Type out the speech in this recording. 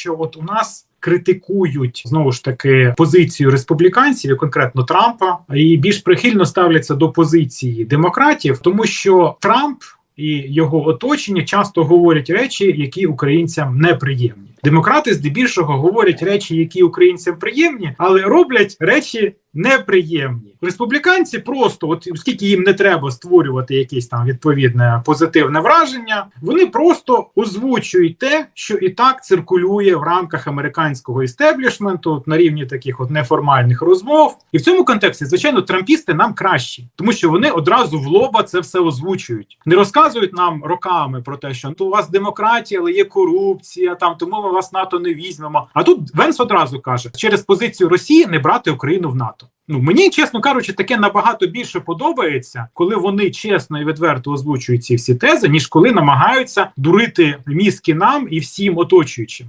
що от у нас. Критикують знову ж таки позицію республіканців, і конкретно Трампа, і більш прихильно ставляться до позиції демократів, тому що Трамп і його оточення часто говорять речі, які українцям неприємні. Демократи здебільшого говорять речі, які українцям приємні, але роблять речі неприємні. Республіканці просто, от оскільки їм не треба створювати якесь там відповідне позитивне враження, вони просто озвучують те, що і так циркулює в рамках американського істеблішменту от на рівні таких от неформальних розмов. І в цьому контексті, звичайно, трампісти нам кращі, тому що вони одразу в лоба це все озвучують, не розказують нам роками про те, що «Ну, у вас демократія, але є корупція, там тому ми вас НАТО не візьмемо. А тут Венс одразу каже через позицію Росії не брати Україну в НАТО. Ну мені чесно кажучи, таке набагато більше подобається, коли вони чесно і відверто озвучують ці всі тези, ніж коли намагаються дурити мізки нам і всім оточуючим.